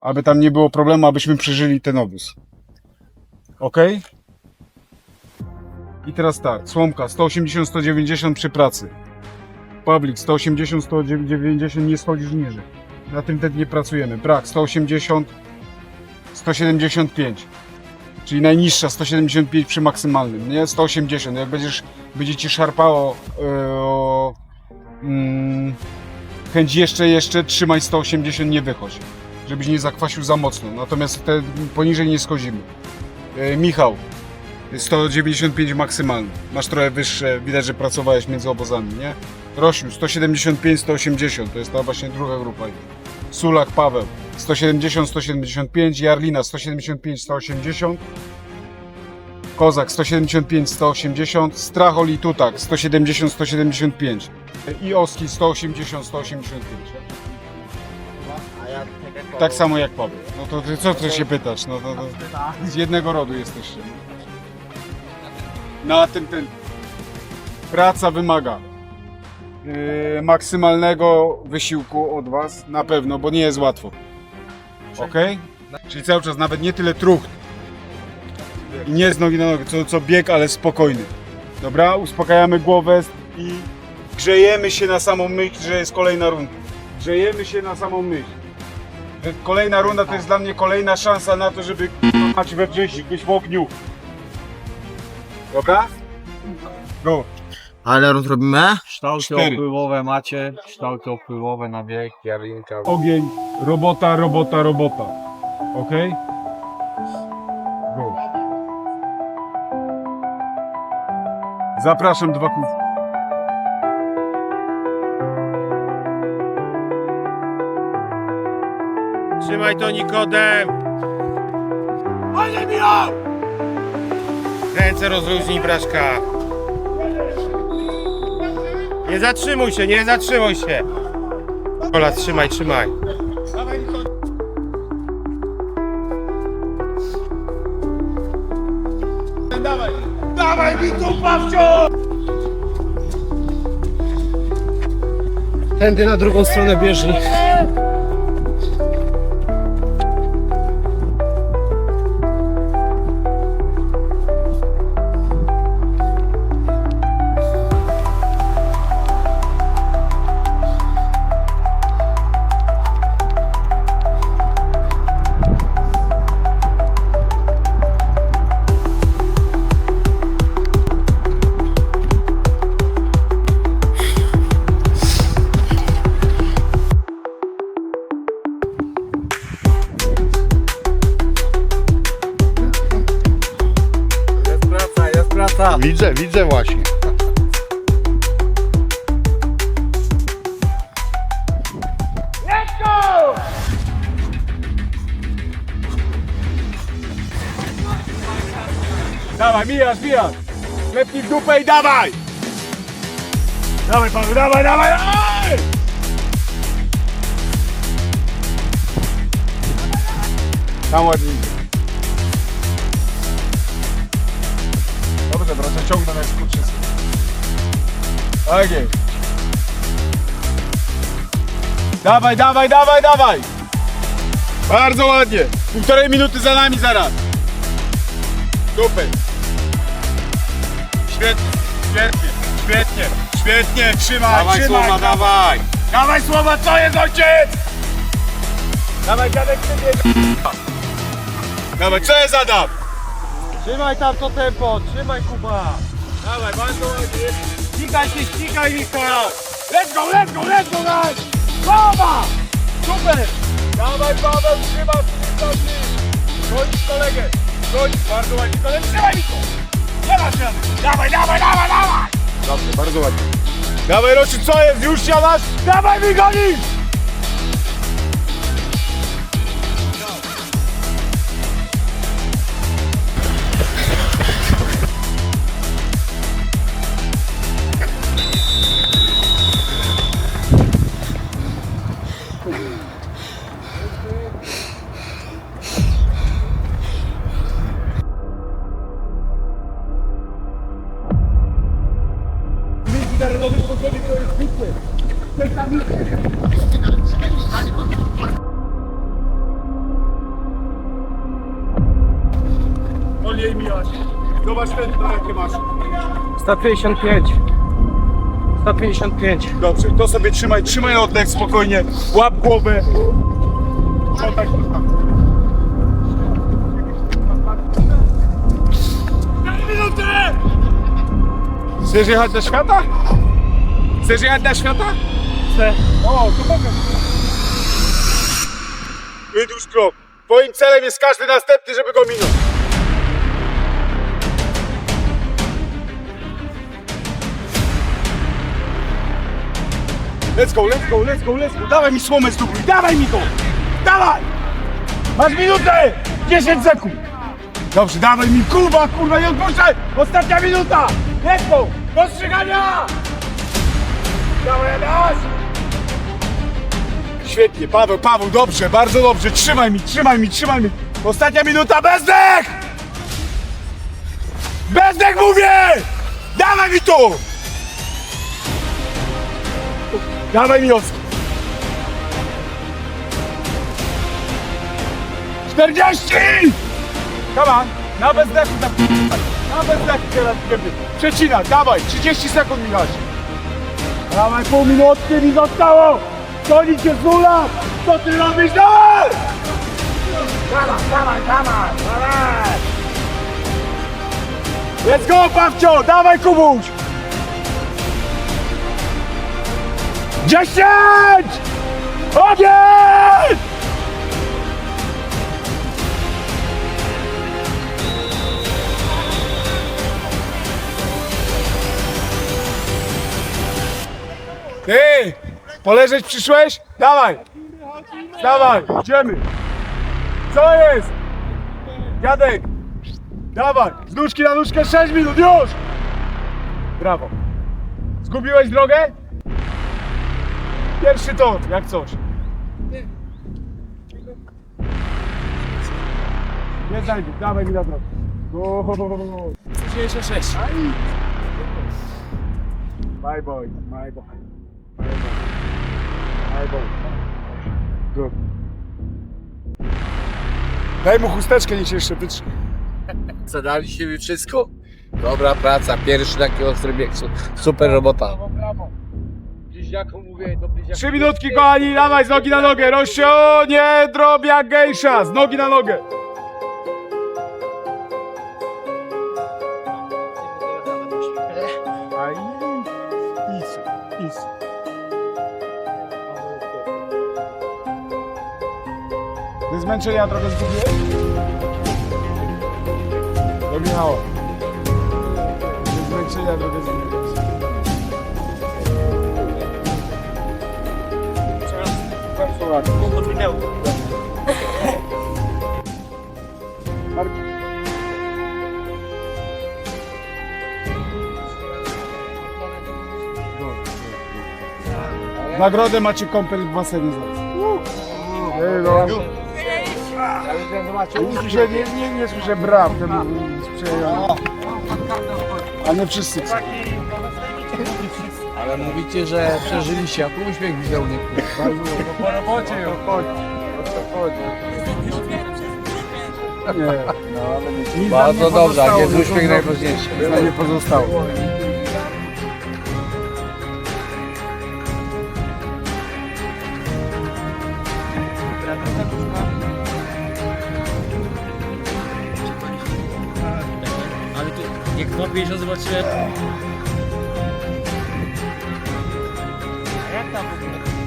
aby tam nie było problemu, abyśmy przeżyli ten obóz. Ok? I teraz tak, słomka 180-190 przy pracy. Public 180-190 nie schodzisz niżej. Na tym wtedy nie pracujemy. Brak 180, 175. Czyli najniższa 175 przy maksymalnym, nie? 180. Jak będziesz, będzie ci szarpało yy, o mm, chęć jeszcze, jeszcze, trzymaj 180, nie wychodź. Żebyś nie zakwasił za mocno. Natomiast te poniżej nie schodzimy. Yy, Michał, 195 maksymalny. Masz trochę wyższe, widać, że pracowałeś między obozami, nie? Rosiu, 175, 180, to jest ta właśnie druga grupa. Sulak Paweł, 170, 175, Jarlina 175, 180, Kozak 175, 180, Strachol i Tutak 170, 175 i Oski 180, 185. A ja tak samo jak Paweł. No to ty co ty się pytasz? No to, to z jednego rodu jesteście. Na tym ten praca wymaga yy, maksymalnego wysiłku od was na pewno, bo nie jest łatwo. Ok? Czyli cały czas nawet nie tyle trucht i nie z nogi na nogę, co, co bieg, ale spokojny. Dobra? Uspokajamy głowę i grzejemy się na samą myśl, że jest kolejna runda. Grzejemy się na samą myśl. Kolejna runda to jest dla mnie kolejna szansa na to, żeby mać we wrześniu, być w ogniu. Dobra? Go. Ale rund robimy? Kształty Cztery. opływowe macie, kształty opływowe na bieg, jarlinka. Ogień, robota, robota, robota. Ok? Go. Zapraszam dwa kół. Trzymaj to Nikodem! Panie Michał! Ręce rozluźnij, Braszka. Nie zatrzymuj się, nie zatrzymuj się. Kola, trzymaj, trzymaj. Dawaj mi tu, Pawcio! Tędy na drugą stronę bieżni. Widzę, widzę właśnie. Dawaj, mijasz, mijasz. Klepnij w dupę i dawaj! Dawaj panu, dawaj, dawaj, dawaj! Tam ładnie. Dobrze, proszę ciągnę. Tak jest. Dawaj, dawaj, dawaj, dawaj! Bardzo ładnie. Półtorej minuty za nami zaraz. Super. Świetnie, świetnie, świetnie, świetnie, trzymaj, Dawaj, trzymaj. Słoma, dawaj! Dawaj słowa, co jest ojciec? Dawaj dziadek ciebie. Dawaj, co jest Adam? Trzymaj tam to tempo, trzymaj Kuba. Dawaj, bardzo ładnie. Ścigaj się, ścigaj Michał. Let's go, let's go, let's go, guys. Słowa! Super. Dawaj Paweł, trzymaj mnie Goń kolegę. Goń, bardzo ładnie. Kolegę, trzymaj mi to. Nie masz rady. Dawaj, dawaj, dawaj, dawaj. Dobrze, bardzo ładnie. Dawaj Roczy, co jest? Już siadasz? Dawaj mi gonisz! Zobacz tętno jakie masz. 155. 155. Dobrze, to sobie trzymaj, trzymaj oddech spokojnie. Łap głowę. Oddaj minutę! Chcesz jechać do świata? Chcesz jechać do świata? Chcę. O, to mogę. Wydłuż krok. Twoim celem jest każdy następny, żeby go minąć. Let's go, let's go, let's go, let's go. Dawaj mi słomę z dupy, dawaj mi to! Dawaj! Masz minutę! 10 sekund! Dobrze, dawaj mi, kurwa, kurwa, nie odpuszczaj! Ostatnia minuta! Let's go! Do strzygania! Dawaj, dasz! Świetnie, Paweł, Paweł, dobrze, bardzo dobrze. Trzymaj mi, trzymaj mi, trzymaj mi. Ostatnia minuta, bezdech! Bezdech mówię! Dawaj mi tu! Dawaj mi Oskar. 40! Come on, na bezdechu, na, na bezdechu teraz kiedy. Przecina, dawaj, 30 sekund Michał. Dawaj, pół minutki mi zostało! Goni cię Zula! Co ty robisz? Dawaj! Dawaj, dawaj, dawaj, dawaj! Let's go, Pawcio! Dawaj, Kubuś! Dziesięć! Ogień! Ty! Poleżeć przyszłeś? Dawaj! Dawaj, idziemy! Co jest? Dziadek! Dawaj! Z nóżki na nóżkę 6 minut, już! Brawo! Zgubiłeś drogę? Pierwszy tor, jak coś. Nie znajdę, dawaj mi na drogę. Go! 96. My boy, my boy. My boy. My boy. Good. Daj mu chusteczkę, niech się jeszcze wytrze. Zadaliście mi wszystko? Dobra praca, pierwszy taki ostry bieg. su- Super robota. Mówię, bliźniaku. Trzy minutki, kochani, dawaj z nogi na nogę. Rosio, nie drob jak gejsza, z nogi na nogę. Aj, is, is. Bez zmęczenia trochę zgubiłeś? Do Michała. Zmęczenia trochę zgubiłeś. Marku. Nagrodę macie kąpiel w basenie zaraz. Ej, no. Słyszę, nie, nie, nie słyszę braw, ten sprzyjający. A nie wszyscy chcą. Ale mówicie, że przeżyliście, a tu uśmiech widział nie. Po robocie ją. Nie, no ale nic, nic nam Bardzo nie dobrze, a pozostało, jest no, uśmiech no, najważniejszy. Nic nam nie pozostało. Ale tu, jak po 50 zobaczyłem... A jak tam w ogóle?